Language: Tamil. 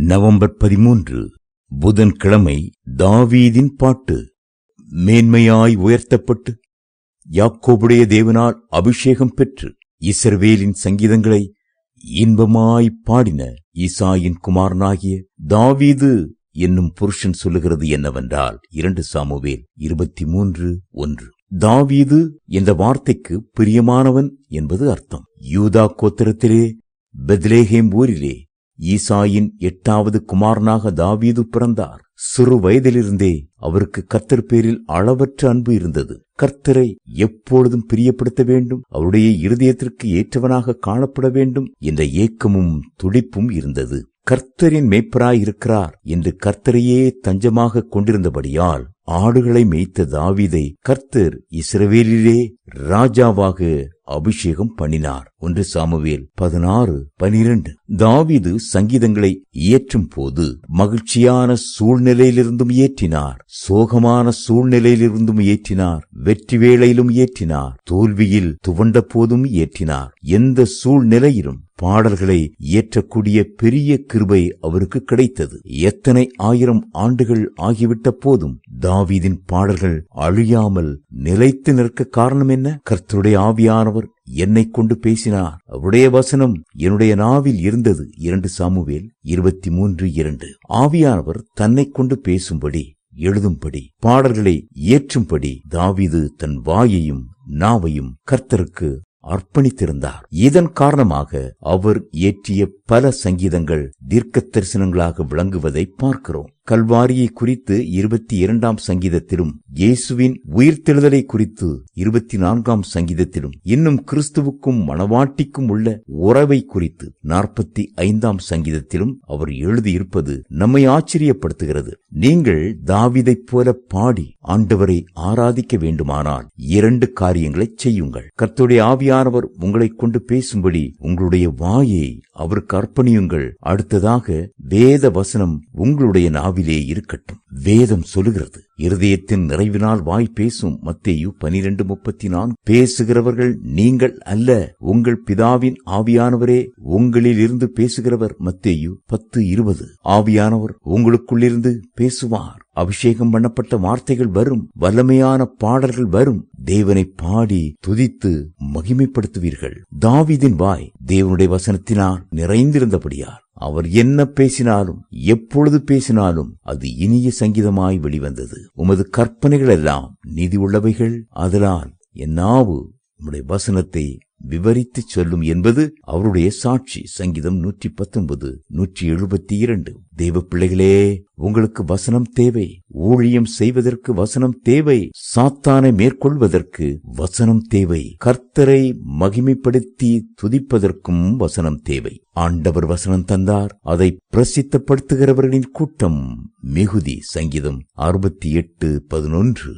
நவம்பர் பதிமூன்று புதன்கிழமை தாவீதின் பாட்டு மேன்மையாய் உயர்த்தப்பட்டு யாக்கோபுடைய தேவனால் அபிஷேகம் பெற்று இசர்வேலின் சங்கீதங்களை இன்பமாய் பாடின ஈசாயின் குமாரனாகிய தாவீது என்னும் புருஷன் சொல்லுகிறது என்னவென்றால் இரண்டு சாமுவேல் இருபத்தி மூன்று ஒன்று. தாவீது என்ற வார்த்தைக்கு பிரியமானவன் என்பது அர்த்தம். யூதா கோத்திரத்திலே பெத்லேஹேம் ஊரிலே ஈசாயின் எட்டாவது குமாரனாக தாவீது பிறந்தார். சிறு வயதிலிருந்தே அவருக்கு கர்த்தர் பேரில் அளவற்ற அன்பு இருந்தது. கர்த்தரை எப்பொழுதும் பிரியப்படுத்த வேண்டும் அவருடைய இருதயத்திற்கு ஏற்றவனாக காணப்பட வேண்டும் என்ற ஏக்கமும் துடிப்பும் இருந்தது. கர்த்தரின் மேய்ப்பராய் இருக்கிறார் என்று கர்த்தரையே தஞ்சமாக கொண்டிருந்தபடியால் ஆடுகளை மேய்த்த தாவீதை கர்த்தர் இஸ்ரவேலிலே ராஜாவாக அபிஷேகம் பண்ணினார். ஒன்று சாமுவேல் பதினாறு பனிரெண்டு. தாவிது சங்கீதங்களை இயற்றும் போது மகிழ்ச்சியான சூழ்நிலையிலிருந்தும் இயற்றினார். சோகமான சூழ்நிலையிலிருந்தும் இயற்றினார். வெற்றி வேளையிலும் இயற்றினார். தோல்வியில் துவண்ட போதும் இயற்றினார். எந்த சூழ்நிலையிலும் பாடல்களை இயற்றக்கூடிய பெரிய கிருபை அவருக்கு கிடைத்தது. எத்தனை ஆயிரம் ஆண்டுகள் ஆகிவிட்ட போதும் தாவீதின் பாடல்கள் அழியாமல் நிலைத்து நிற்க காரணம் என்ன? கர்த்தருடைய ஆவியானவர் என்னை கொண்டு பேசினார். அவருடைய வசனம் என்னுடைய நாவில் இருந்தது. இரண்டு சாமுவேல் இருபத்தி மூன்று இரண்டு. ஆவியானவர் தன்னை கொண்டு பேசும்படி எழுதும்படி பாடல்களை இயற்றும்படி தாவீது தன் வாயையும் நாவையும் கர்த்தருக்கு அர்ப்பணித்திருந்தார். இதன் காரணமாக அவர் இயற்றிய பல சங்கீதங்கள் தீர்க்க தரிசனங்களாக விளங்குவதை பார்க்கிறோம். கல்வாரியை குறித்து இருபத்தி இரண்டாம் சங்கீதத்திலும் இயேசுவின் உயிர்த்தெழுதலை குறித்து இருபத்தி நான்காம் சங்கீதத்திலும் இன்னும் கிறிஸ்துவுக்கும் மணவாட்டிக்கும் உள்ள உறவை குறித்து நாற்பத்தி ஐந்தாம் சங்கீதத்திலும் அவர் எழுதியிருப்பது நம்மை ஆச்சரியப்படுத்துகிறது. நீங்கள் தாவிதைப் போல பாடி ஆண்டவரை ஆராதிக்க வேண்டுமானால் இரண்டு காரியங்களை செய்யுங்கள். கர்த்தருடைய ஆவியானவர் உங்களை கொண்டு பேசும்படி உங்களுடைய வாயை அவருக்கு அர்ப்பணியுங்கள். அடுத்ததாக வேத வசனம் உங்களுடைய நாவிலே இருக்கட்டும். வேதம் சொல்லுகிறது. இருதயத்தின் நிறைவினால் வாய் பேசும். மத்தேயு பனிரெண்டு முப்பத்தி நான்கு பேசுகிறவர்கள் நீங்கள் அல்ல உங்கள் பிதாவின் ஆவியானவரே உங்களில் இருந்து பேசுகிறவர். மத்தேயு பத்து இருபது. ஆவியானவர் உங்களுக்குள்ளிருந்து பேசுவார். அபிஷேகம் பண்ணப்பட்ட வார்த்தைகள் வரும். வல்லமையான பாடல்கள் வரும். தேவனை பாடி துதித்து மகிமைப்படுத்துவீர்கள். தாவிதின் வாய் தேவனுடைய வசனத்தினால் நிறைந்திருந்தபடியார் அவர் என்ன பேசினாலும் எப்பொழுது பேசினாலும் அது இனிய சங்கீதமாய் வெளிவந்தது. உமது கற்பனைகள் எல்லாம் நீதி உள்ளவைகள் அதனால் என்னாவு உம்முடைய வசனத்தை விவரித்து சொல்லும் என்பது அவருடைய சாட்சி. சங்கீதம் நூற்றி பத்தொன்பது நூற்றி எழுபத்தி இரண்டு. தேவ பிள்ளைகளே உங்களுக்கு வசனம் தேவை. ஊழியம் செய்வதற்கு வசனம் தேவை. சாத்தானை மேற்கொள்வதற்கு வசனம் தேவை. கர்த்தரை மகிமைப்படுத்தி துதிப்பதற்கும் வசனம் தேவை. ஆண்டவர் வசனம் தந்தார். அதை பிரசித்தப்படுத்துகிறவர்களின் கூட்டம் மிகுதி. சங்கீதம் அறுபத்தி எட்டு பதினொன்று.